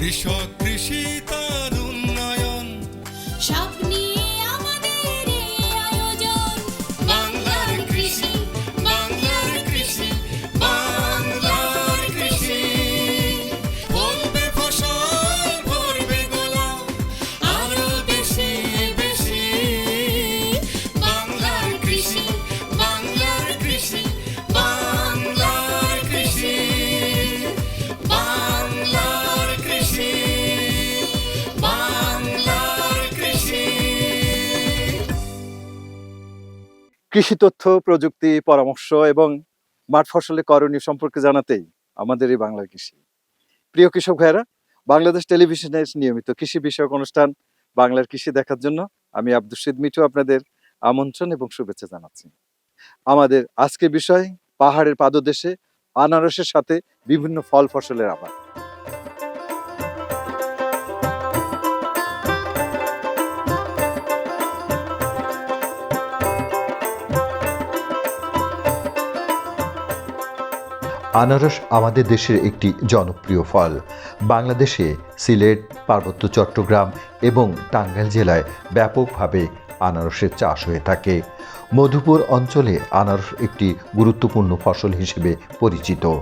কৃষক কৃষি তার কৃষি তথ্য, প্রযুক্তি, পরামর্শ এবং মাঠ ফসলের করণীয় সম্পর্কে জানাতেই আমাদের এই বাংলা কৃষি। প্রিয় কৃষক ভাইয়েরা, বাংলাদেশ টেলিভিশনের নিয়মিত কৃষি বিষয়ক অনুষ্ঠান বাংলার কৃষি দেখার জন্য আমি আব্দুল শহীদ মিঠু আপনাদের আমন্ত্রণ এবং শুভেচ্ছা জানাচ্ছি। আমাদের আজকের বিষয়, পাহাড়ের পাদদেশে, আনারসের সাথে বিভিন্ন ফল ফসলের আবাদ। আনারস আমাদের দেশের একটি জনপ্রিয় ফল। বাংলাদেশে সিলেট, পার্বত্য চট্টগ্রাম এবং টাঙ্গাইল জেলায় ব্যাপকভাবে আনারসের চাষ হয়ে থাকে। মধুপুর অঞ্চলে আনারস একটি গুরুত্বপূর্ণ ফসল হিসেবে পরিচিত।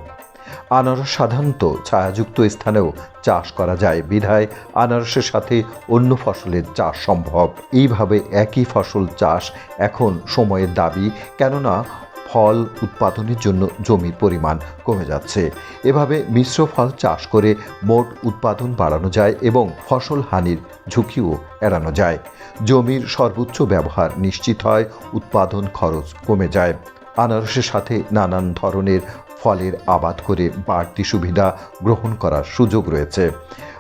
আনারস সাধারণত ছায়াযুক্ত স্থানেও চাষ করা যায়। বিধায় আনারসের সাথে অন্য ফসলের চাষ সম্ভব। এইভাবে একই ফসল চাষ এখন সময়ের দাবি। কেননা ফল উৎপাদনের জন্য জমির পরিমাণ কমে যাচ্ছে। এভাবে মিশ্র ফল চাষ করে মোট উৎপাদন বাড়ানো যায় এবং ফসল হানির ঝুঁকিও এড়ানো যায়। জমির সর্বোচ্চ ব্যবহার নিশ্চিত হয়, উৎপাদন খরচ কমে যায়। আনারসের সাথে নানান ধরনের ফলের আবাদ করে বাড়তি সুবিধা গ্রহণ করার সুযোগ রয়েছে।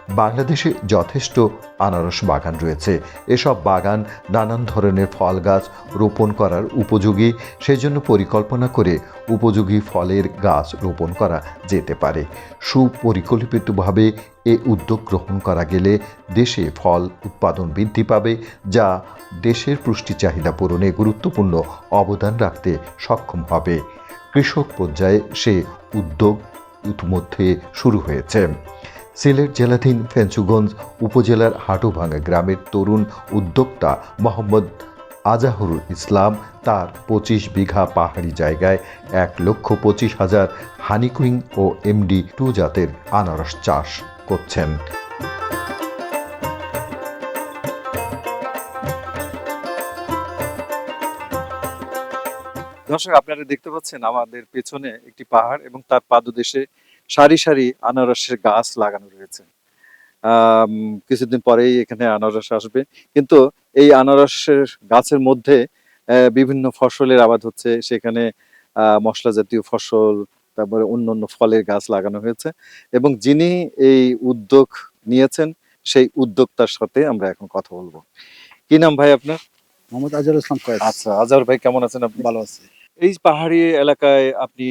বাংলাদেশে যথেষ্ট আনারস বাগান রয়েছে। এসব বাগান নানান ধরনের ফল গাছ রোপণ করার উপযোগী, সেজন্য পরিকল্পনা করে উপযোগী ফলের গাছ রোপণ করা যেতে পারে। সুপরিকল্পিতভাবে এ উদ্যোগ গ্রহণ করা গেলে দেশে ফল উৎপাদন বৃদ্ধি পাবে, যা দেশের পুষ্টি চাহিদা পূরণে গুরুত্বপূর্ণ অবদান রাখতে সক্ষম হবে। কৃষক পর্যায়ে সে উদ্যোগ ইতিমধ্যে শুরু হয়েছে। সিলেট জেলাধীন ফেঞ্চুগঞ্জ উপজেলার হাটুভাঙ্গা গ্রামের তরুণ উদ্যোক্তা মোহাম্মদ আজাহরুল ইসলাম তার পঁচিশ বিঘা পাহাড়ি জায়গায় এক লক্ষ পঁচিশ হাজার হানিকুইং ও এমডি টু জাতের আনারস চাষ করছেন। দর্শক, আপনারা দেখতে পাচ্ছেন আমাদের পেছনে একটি পাহাড় এবং তার পাদদেশে সারি সারি আনারসের গাছ লাগানো রয়েছে। কিছুদিন পরেই এখানে আনারস আসবে। কিন্তু এই আনারসের গাছের মধ্যে বিভিন্ন ফসলের আবাদ হচ্ছে। সেখানে মশলা জাতীয় ফসল তারপরে অন্য অন্য ফলের গাছ লাগানো হয়েছে। এবং যিনি এই উদ্যোগ নিয়েছেন সেই উদ্যোক্তার সাথে আমরা এখন কথা বলব। কি নাম ভাই আপনার? মোহাম্মদ আজহার ইসলাম আচ্ছা আজহার ভাই কেমন আছেন আপনি? ভালো আছে। এই পাহাড়ি এলাকায় আপনি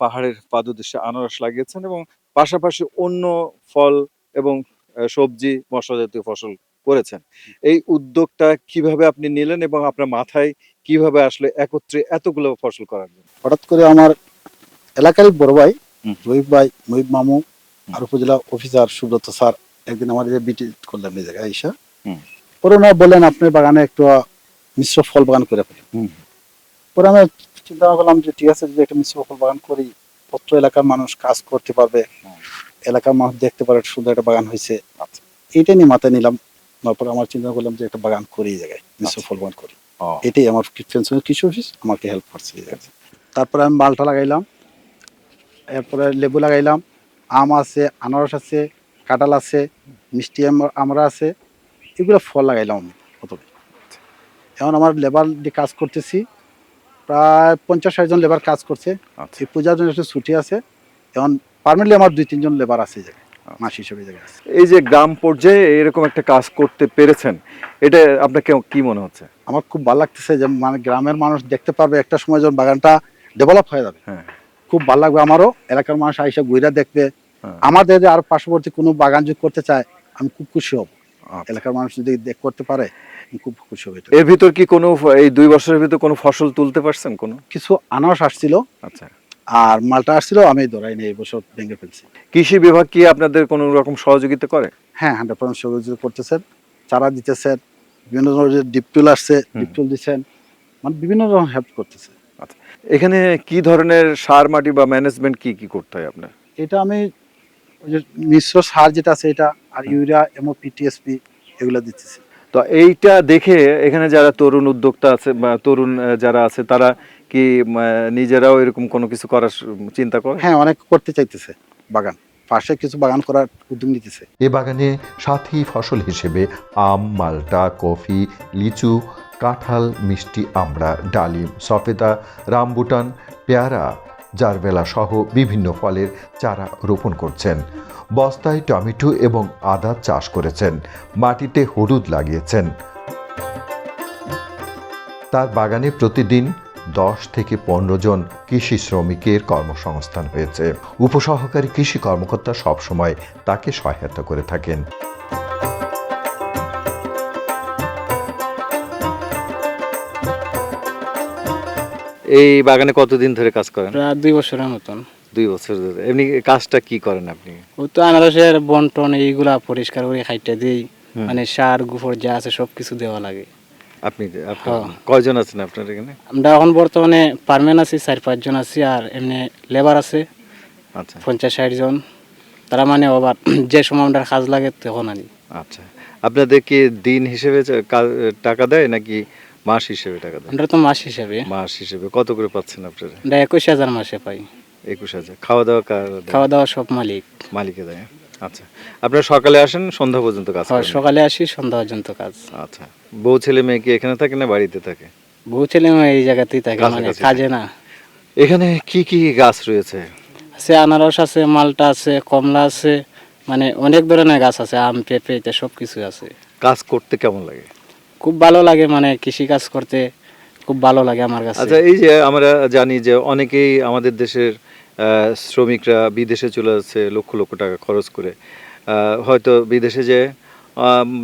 পাহাড়ের পাদদেশে আনারস লাগিয়েছেন এবং পাশাপাশি অন্য ফল এবং সবজি মশলা জাতীয় ফসল করেছেন এই উদ্যোগটা কীভাবে আপনি নিলেন এবং আপনার মাথায় কীভাবে আসলে একত্রে এতগুলো ফসল করার জন্য হঠাৎ করে আমার এলাকারই বড় ভাই। রহিব ভাই মহিব মামু আর উপজেলা অফিসার সুব্রত স্যার একদিন আমাদের বিটি করলাম এই জায়গায় হুম। পরে ওনারা বললেন আপনার বাগানে একটু মিশ্র ফল বাগান করে ফেলেন। পরে আমি চিন্তা করলাম যে ঠিক আছে যদি একটা মিশ্র ফল বাগান করি পত্র এলাকার মানুষ কাজ করতে পারবে এলাকার মানুষ দেখতে পারে সুন্দর একটা বাগান হয়েছে আচ্ছা। এইটাই নিয়ে মাথায় নিলাম তারপর আমার চিন্তা করলাম যে একটা বাগান করি এই জায়গায় মিশ্র আচ্ছা। ফল বাগান করি এটাই আমার পেনশনের কৃষি অফিস আমাকে হেল্প করছে এই জায়গায়। তারপরে আমি মালটা লাগাইলাম এরপরে লেবু লাগাইলাম আম আছে আনারস আছে কাঁঠাল আছে মিষ্টি আম- আমরা আছে এগুলো ফল লাগাইলাম প্রথমে এখন আমার লেবার দিয়ে কাজ করতেছি প্রায় পঞ্চাশ ষাট জন লেবার কাজ করছে। আচ্ছা। এই পূজার জন্য একটু ছুটি আছে। এখন পার্মানেন্টলি আমার দুই তিনজন লেবার আছে এই জায়গায় মাস হিসেবে জায়গায় আছে। এই যে গ্রাম পর্যায়ে এরকম একটা কাজ করতে পেরেছেন এটা আপনাকে কি মনে হচ্ছে? আমার খুব ভালো লাগতেছে যে মানে গ্রামের মানুষ দেখতে পারবে একটা সময় যখন বাগানটা ডেভেলপ হয়ে যাবে। হ্যাঁ। খুব ভালো লাগবে আমারও এলাকার মানুষ আইসা ঘুরে দেখবে। হ্যাঁ। আমাদের আর পার্শ্ববর্তী কোনো বাগান যদি করতে চায় আমি খুব খুশি হব। আচ্ছা। এলাকার মানুষ যদি দেখ করতে পারে খুব খুশি হব। এর ভিতর কি কোনো এই দুই বছরের ভিতর কোনো ফসল তুলতে পারছেন কোনো? কিছু আনারস আসছিল। আচ্ছা। আর মালটা আসছিল আমি ধরাই নিয়ে এই বছর ভেঙে ফেলছি। কৃষি বিভাগ কি আপনাদের কোনো রকম সহযোগিতা করে? হ্যাঁ হান্ড্রেড পার্সেন্ট সহযোগিতা করতেছেন। চারা দিতেছেন বিভিন্ন ধরনের ডিপ টুল আসছে ডিপ টুল দিচ্ছেন মানে বিভিন্ন রকম হেল্প করতেছে। এখানে কি ধরনের সার মাটি বা ম্যানেজমেন্ট কি কি করতে হয় আপনার? এটা আমি ওই যে মিশ্র সার যেটা আছে এটা আর ইউরিয়া এমও পিটিএসপি এগুলো দিতেছি। তো এইটা দেখে এখানে যারা তরুণ উদ্যোক্তা আছে বা তরুণ যারা আছে তারা কি নিজেরাও এরকম কোনো কিছু করার চিন্তা করে? হ্যাঁ অনেক করতে চাইতেছে বাগান। পাশে কিছু বাগান করার উদ্যোগ নিতেছে। এ বাগানে সাথী ফসল হিসেবে আম মালটা কফি লিচু কাঁঠাল মিষ্টি আমড়া ডালিম সফেদা রামবুটান পেয়ারা জারবেলা সহ বিভিন্ন ফলের চারা রোপণ করছেন। বস্তায় টমেটো এবং আদা চাষ করেছেন। মাটিতে হলুদ লাগিয়েছেন। তার বাগানে প্রতিদিন দশ থেকে পনেরো জন কৃষি শ্রমিকের কর্মসংস্থান হয়েছে। উপসহকারী কৃষি কর্মকর্তা সবসময় তাকে সহায়তা করে থাকেন। এই বাগানে কতদিন ধরে কাজ করেন? প্রায় দুই বছরের মতন। দুই বছর ধরে। এমনি কাজটা কি করেন আপনি? ওই তো আনারসের বন্টন এইগুলা পরিষ্কার করে খাইতে দিই। মানে সার গুফর যা আছে সব কিছু দেওয়া লাগে। আপনি হ্যাঁ। কয়জন আছেন আপনার এখানে? আমরা এখন বর্তমানে পারমেন আছি চার পাঁচজন আছি আর এমনি লেবার আছে। আচ্ছা। পঞ্চাশ ষাট জন। তারা মানে আবার যে সময় আমরা কাজ লাগে তখন আনি। আচ্ছা। আপনাদের কি দিন হিসেবে টাকা দেয় নাকি মাস হিসেবে টাকা দেয় আমরা তো মাস হিসাবে। মাস হিসেবে। কত করে পাচ্ছেন আপনারা? একুশ হাজার মাসে পাই। একুশ হাজার। খাওয়া দাওয়া কার খাওয়া দাওয়া সব মালিক। মালিকে দেয়। আচ্ছা। আপনারা সকালে আসেন সন্ধ্যা পর্যন্ত কাজ করেন? সকালে আসি সন্ধ্যা পর্যন্ত কাজ। আচ্ছা। বউ ছেলে মেয়ে কি এখানে থাকে না বাড়িতে থাকে? বউ ছেলে মেয়ে এই জায়গাতেই থাকে মানে কাজে না। এখানে কি কি গাছ রয়েছে? আছে আনারস আছে মালটা আছে কমলা আছে মানে অনেক ধরনের গাছ আছে আম পেঁপে এটা সব কিছু আছে। কাজ করতে কেমন লাগে? খুব ভালো লাগে মানে কৃষি কাজ করতে খুব ভালো লাগে আমার কাছে। আচ্ছা এই যে আমরা জানি যে অনেকেই আমাদের দেশের শ্রমিকরা বিদেশে চলে যাচ্ছে লক্ষ লক্ষ টাকা খরচ করে। হয়তো বিদেশে যে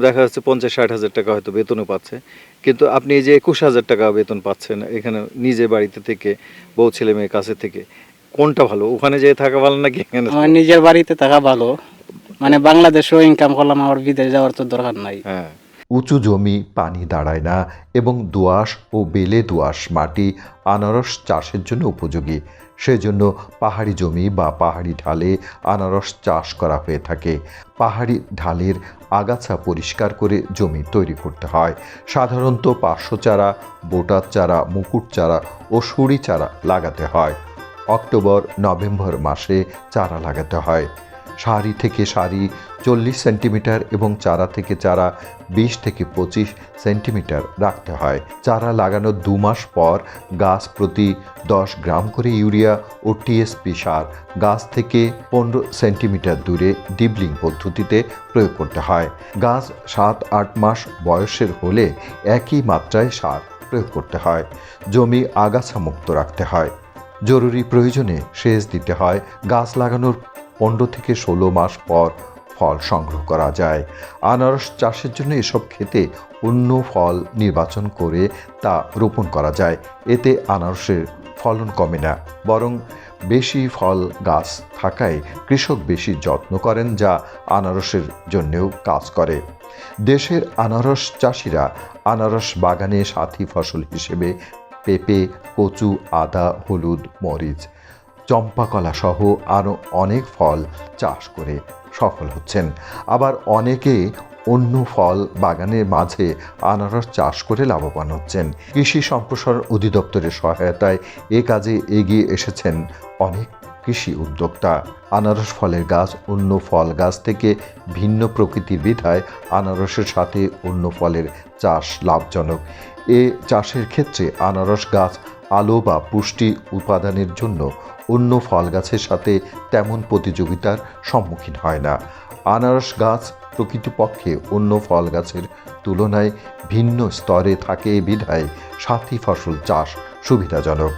দেখা যাচ্ছে পঞ্চাশ ষাট হাজার টাকা হয়তো বেতনও পাচ্ছে। কিন্তু আপনি এই যে একুশ হাজার টাকা বেতন পাচ্ছেন এখানে নিজে বাড়িতে থেকে বউ ছেলে মেয়ের কাছে থেকে কোনটা ভালো? ওখানে যেয়ে থাকা ভালো নাকি এখানে? আমার নিজের বাড়িতে থাকা ভালো। মানে বাংলাদেশেও ইনকাম করলাম আমার বিদেশ যাওয়ার তো দরকার নাই। হ্যাঁ। উঁচু জমি পানি দাঁড়ায় না এবং দোআঁশ ও বেলে দোআঁশ মাটি আনারস চাষের জন্য উপযোগী। সেজন্য পাহাড়ি জমি বা পাহাড়ি ঢালে আনারস চাষ করা হয়ে থাকে। পাহাড়ি ঢালের আগাছা পরিষ্কার করে জমি তৈরি করতে হয়। সাধারণত পার্শ্ব চারা, বোটার চারা, মুকুট চারা ও সুড়ি চারা লাগাতে হয়। অক্টোবর, নভেম্বর মাসে চারা লাগাতে হয়। সারি থেকে সারি চল্লিশ সেন্টিমিটার এবং চারা থেকে চারা বিশ থেকে পঁচিশ সেন্টিমিটার রাখতে হয়। চারা লাগানোর দু মাস পর গাছ প্রতি দশ গ্রাম করে ইউরিয়া ও টিএসপি সার গাছ থেকে পনেরো সেন্টিমিটার দূরে ডিবলিং পদ্ধতিতে প্রয়োগ করতে হয়। গাছ সাত আট মাস বয়সের হলে একই মাত্রায় সার প্রয়োগ করতে হয়। জমি আগাছা মুক্ত রাখতে হয়। জরুরি প্রয়োজনে সেচ দিতে হয়। গাছ লাগানোর পনেরো থেকে ষোলো মাস পর ফল সংগ্রহ করা যায়। আনারস চাষের জন্য এসব খেতে অন্য ফল নির্বাচন করে তা রোপণ করা যায়। এতে আনারসের ফলন কমে না। বরং বেশি ফল গাছ থাকায় কৃষক বেশি যত্ন করেন যা আনারসের জন্যেও কাজ করে। দেশের আনারস চাষিরা আনারস বাগানে সাথী ফসল হিসেবে পেঁপে, কচু, আদা, হলুদ, মরিচ চম্পাকলা সহ আরও অনেক ফল চাষ করে সফল হচ্ছেন। আবার অনেকে অন্য ফল বাগানের মাঝে আনারস চাষ করে লাভবান হচ্ছেন। কৃষি সম্প্রসারণ অধিদপ্তরের সহায়তায় এ কাজে এগিয়ে এসেছেন অনেক কৃষি উদ্যোক্তা। আনারস ফলের গাছ অন্য ফল গাছ থেকে ভিন্ন প্রকৃতির বিধায় আনারসের সাথে অন্য ফলের চাষ লাভজনক। এ চাষের ক্ষেত্রে আনারস গাছ আলো বা পুষ্টি উপাদানের জন্য অন্য ফল গাছের সাথে তেমন প্রতিযোগিতার সম্মুখীন হয় না। আনারস গাছ প্রকৃতপক্ষে অন্য ফল গাছের তুলনায় ভিন্ন স্তরে থাকে বিধায় সাথী ফসল চাষ সুবিধাজনক।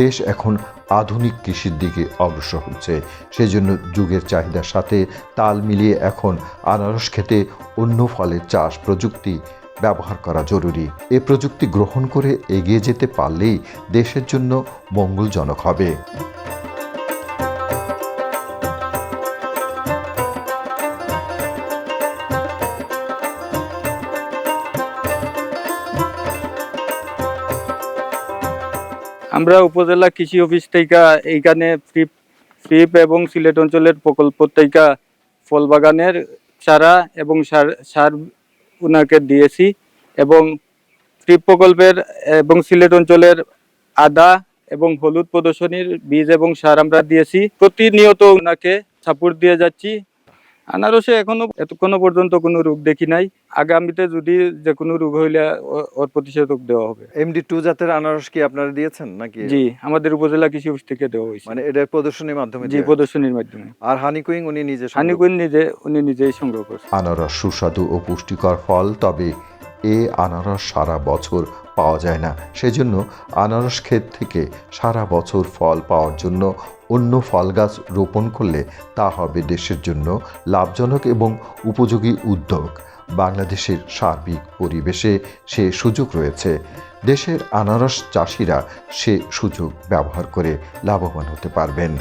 দেশ এখন আধুনিক কৃষির দিকে অগ্রসর হচ্ছে, সেজন্য যুগের চাহিদার সাথে তাল মিলিয়ে এখন আনারস খেতে অন্য ফলের চাষ প্রযুক্তি ব্যবহার করা জরুরি। এ প্রযুক্তি গ্রহণ করে এগিয়ে যেতে পারলেই দেশের জন্য মঙ্গলজনক হবে। আমরা উপজেলা কৃষি অফিস থেকে এইখানে ফ্রিপ এবং সিলেট অঞ্চলের প্রকল্প থেকে ফল বাগানের চারা এবং সার সার উনাকে দিয়েছি এবং ট্রিপ প্রকল্পের এবং সিলেট অঞ্চলের আদা এবং হলুদ প্রদর্শনীর বীজ এবং সার আমরা দিয়েছি। প্রতিনিয়ত ওনাকে সাপোর্ট দিয়ে যাচ্ছি। আনারসে এখনও এতক্ষণ পর্যন্ত কোনো রোগ দেখি নাই। আগামীতে যদি যে কোনো রোগ হইলে ওর প্রতিষেধক দেওয়া হবে। এমডি টু জাতের আনারস কি আপনারা দিয়েছেন নাকি? জি আমাদের উপজেলা কৃষি অফিস থেকে দেওয়া হয়েছে। মানে এটা প্রদর্শনীর মাধ্যমে জি প্রদর্শনীর মাধ্যমে। আর হানি কুইং উনি নিজে হানিকুইং নিজে উনি নিজেই সংগ্রহ করছেন। আনারস সুস্বাদু ও পুষ্টিকর ফল তবে এ আনারস সারা বছর পাওয়া যায় না। সেজন্য আনারস ক্ষেত থেকে সারা বছর ফল পাওয়ার জন্য অন্য ফল গাছ রোপণ করলে তা হবে দেশের জন্য লাভজনক এবং উপযোগী উদ্যোগ। বাংলাদেশের সার্বিক পরিবেশে সে সুযোগ রয়েছে। দেশের আনারস চাষিরা সে সুযোগ ব্যবহার করে লাভবান হতে পারবেন।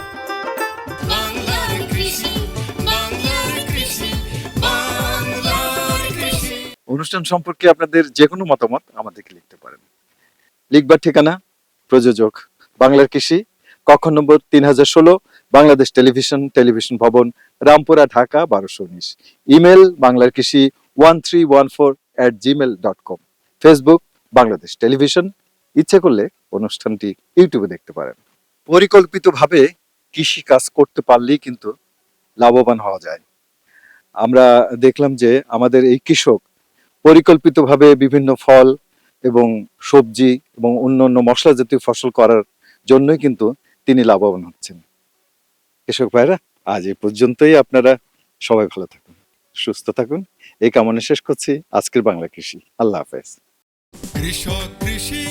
অনুষ্ঠান সম্পর্কে আপনাদের যে কোনো মতামত আমাদেরকে লিখতে পারেন। লিখবার ঠিকানা, প্রযোজক, বাংলার কৃষি, কক্ষ নম্বর তিন হাজার ষোলো, বাংলাদেশ টেলিভিশন টেলিভিশন ভবন, রামপুরা, ঢাকা, বারোশো উনিশ। ইমেল, বাংলার কৃষি one three one four at Gmail dot com Facebook Bangladesh television. ইচ্ছে করলে অনুষ্ঠানটি ইউটিউবে দেখতে পারেন। পরিকল্পিতভাবে কৃষি কাজ করতে পারলেই কিন্তু লাভবান হওয়া যায়। আমরা দেখলাম যে আমাদের এই কৃষক পরিকল্পিতভাবে বিভিন্ন ফল এবং সবজি এবং অন্য অন্য মশলা জাতীয় ফসল করার জন্যই কিন্তু তিনি লাভবান হচ্ছেন। কৃষক ভাইরা, আজ এই পর্যন্তই আপনারা সবাই ভালো থাকুন, সুস্থ থাকুন। এই কামনা শেষ করছি। আজকের বাংলা কৃষি। আল্লাহ হাফেজ। কৃষক কৃষি